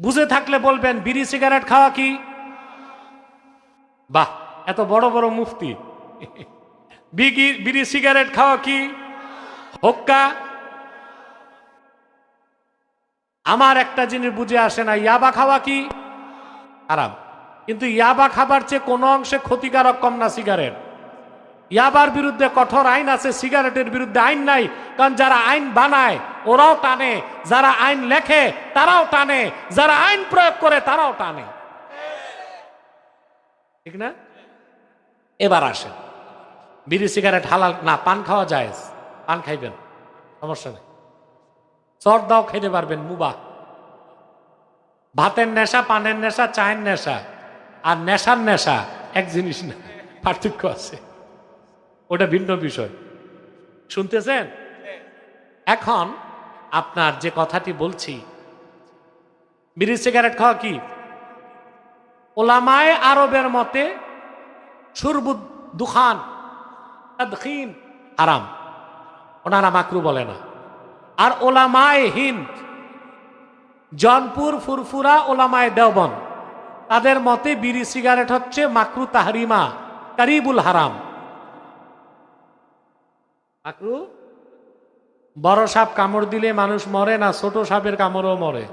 বুঝে থাকলে বলবেন, বিড়ি, সিগারেট খাওয়া কি? বাহ, এত বড় বড় মুফতি। বিগি- বিড়ি, সিগারেট খাওয়া কি? হোক্কা। আমার একটা জিনিস বুঝে আসে না, ইয়াবা খাওয়া কি? আরাম কিন্তু ইয়াবা খাবার চেয়ে কোনো অংশে ক্ষতিকারক কম না সিগারেট। ইয়াবার বিরুদ্ধে কঠোর আইন আছে, সিগারেটের বিরুদ্ধে আইন নাই, কারণ যারা আইন বানায় ওরাও টানে যারা আইন লেখে তারাও টানে যারা আইন প্রয়োগ করে তারাও টানে। ঠিক না? এবার আসে বিড়ি সিগারেট হালাল না পান খাওয়া যায় পান খাইবেন সমস্যা নেই। চর দাও খেতে পারবেন মুবা। ভাতের নেশা পানের নেশা চায়ের নেশা আর নেশার নেশা এক জিনিস না পার্থক্য আছে। ওটা ভিন্ন বিষয়। শুনতেছেন? এখন আপনার যে কথাটি বলছি, বিড়ি সিগারেট খাওয়া কি? ওলামায় আরবের মতে সুরবুদ, দুখান হারাম। ওনারা মাকরু বলে না। আর ওলামায় হিন্দ, জনপুর, ফুরফুরা ওলামায় দেওবন তাদের মতে বিড়ি সিগারেট হচ্ছে মাকরু তাহরিমা, কারিবুল হারাম। মাকরু? বড় সাপ কামড় দিলে মানুষ মরে না ছোট সাপের কামড়ও মরে?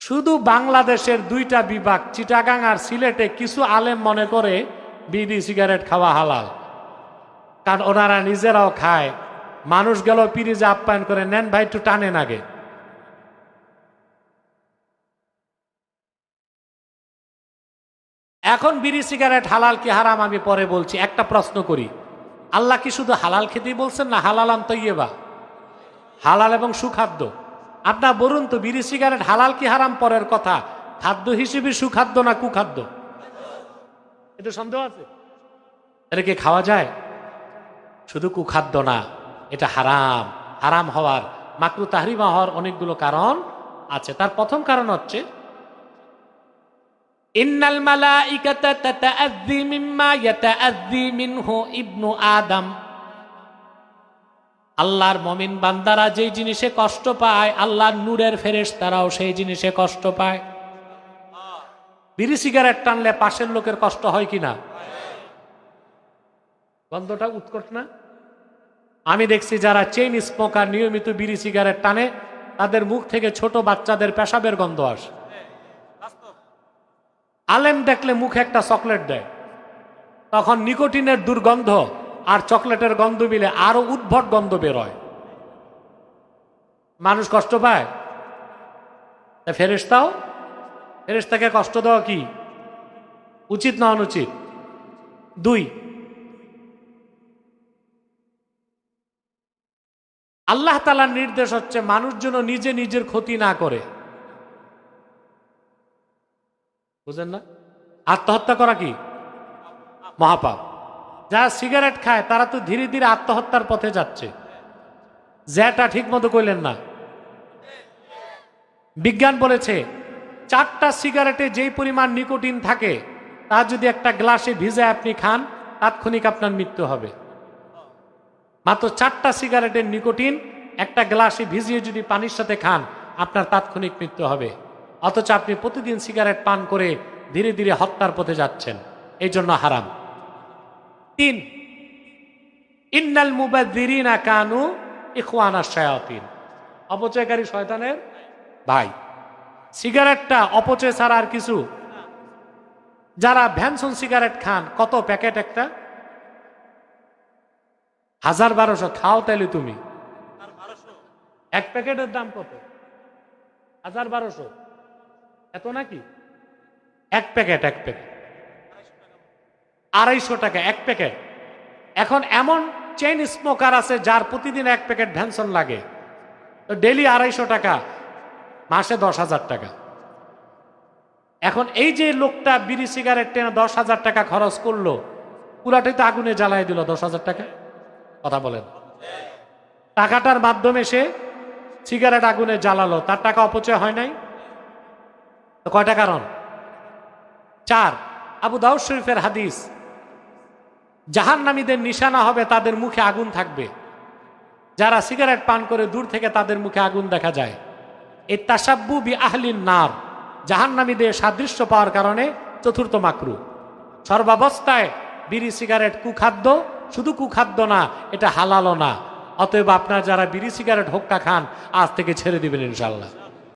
শুধু বাংলাদেশের দুইটা বিভাগ, চিটাগাং আর সিলেটে কিছু আলেম মনে করে বিড়ি, সিগারেট খাওয়া হালাল। কারণ ওনারা নিজেরাও খায়। মানুষ গেল পিরিজে আপ্যায়ন করে, নেন ভাই, একটু টানেন আগে। এখন বিড়ি, সিগারেট হালাল কি হারাম আমি পরে বলছি। একটা প্রশ্ন করি। আল্লাহ কি শুধু হালাল খেতেই বলছেন না হালাল তৈবা হালাল এবং সুখাদ্য। আপনার বলুন তো, বিড়ি, সিগারেট হালাল কি হারাম পরের কথা? খাদ্য হিসেবে সুখাদ্য না কুখাদ্য? এটা সন্দেহ আছে? এটা কি খাওয়া যায়? শুধু কুখাদ্য না, এটা হারাম। হারাম হওয়ার, মাকরু তাহরিমা হওয়ার অনেকগুলো কারণ আছে। তার প্রথম কারণ হচ্ছে ইন্নাল মালাইকাতা তাতাআযযি মিম্মা ইয়াতাআযযি মিনহু ইবনু আদম। আল্লাহর মমিন বান্দারা যেই জিনিসে কষ্ট পায়, আল্লাহর নূরের ফেরেশতারাও সেই জিনিসে কষ্ট পায়। বিড়ি সিগারেট টানলে পাশের লোকের কষ্ট হয় কি না? গন্ধটা উৎকট না? আমি দেখছি যারা চেইন স্মোকার নিয়মিত বিড়ি সিগারেট টানে, তাদের মুখ থেকে ছোট বাচ্চাদের পেশাবের গন্ধ আসে। আলেম দেখলে মুখে একটা চকলেট দেয়। তখন নিকোটিনের দুর্গন্ধ আর চকলেটের গন্ধ মিলে আরও উদ্ভট গন্ধ বেরোয়। মানুষ কষ্ট পায়। ফেরেস্তাও ফেরেস্তাকে কষ্ট দেওয়া কি? উচিত না অনুচিত? দুই। আল্লাহ তালার নির্দেশ হচ্ছে মানুষ যেন নিজে নিজের ক্ষতি না করে। বুঝেন না? আত্মহত্যা করা কি? মহাপাপ। যারা সিগারেট খায়, তারা তো ধীরে ধীরে আত্মহত্যার পথে যাচ্ছে। জ্যাটা ঠিক মতো কইলেন না। বিজ্ঞান বলেছে, চারটা সিগারেটে যেই পরিমাণ নিকোটিন থাকে, তা যদি একটা গ্লাসে ভিজে আপনি খান, তাৎক্ষণিক আপনার মৃত্যু হবে। মাত্র চারটা সিগারেটের নিকোটিন একটা গ্লাসে ভিজিয়ে যদি পানির সাথে খান, আপনার তাৎক্ষণিক মৃত্যু হবে। অথচ আপনি প্রতিদিন সিগারেট পান করে ধীরে ধীরে হত্যার পথে যাচ্ছেন। এই জন্য হারাম। তিন ইন্নাল মুবাদ্দিরিনা কানু ইখওয়ানা শায়াতিন। অপচয়কারী শয়তানের ভাই। সিগারেটটা অপচয় ছাড়া আর কিছু? যারা ভ্যানসন সিগারেট খান কত প্যাকেট একটা? হাজার বারোশো খাও তাইলে তুমি। এক প্যাকেটের দাম কত? হাজার বারোশো। এত নাকি? এক প্যাকেট এক প্যাকেট। আড়াইশো টাকা, এক প্যাকেট। এখন এমন চেইন স্মোকার আছে যার প্রতিদিন এক প্যাকেট ভ্যানসন লাগে। তো ডেলি আড়াইশো টাকা, মাসে দশ হাজার টাকা। এখন এই যে লোকটা বিড়ি সিগারেট টেনে দশ হাজার টাকা খরচ করল, পুরাটাই তো আগুনে জ্বালাই দিল দশ হাজার টাকা। কথা বলেন। টাকাটার মাধ্যমে সে সিগারেট আগুনে জ্বালালো, তার টাকা অপচয় হয় নাই? তো কয়টা কারণ? চার, আবু দাউদ শরীফের হাদিস, জাহান্নামীদের নিশানা হবে, তাদের মুখে আগুন থাকবে। যারা সিগারেট পান করে দূর থেকে তাদের মুখে আগুন দেখা যায়। এই তাসাব্বু বি আহলিন নার, জাহান্নামীদের সাদৃশ্য পাওয়ার কারণে চতুর্থ মাকরু। সর্বাবস্থায় বিড়ি, সিগারেট, কুখাদ্য, শুধু কুখাদ্য না, এটা হালালও না। অতএব আপনার যারা বিড়ি, সিগারেট, হোক্কা খান, আজ থেকে ছেড়ে দিবেন ইনশাল্লাহ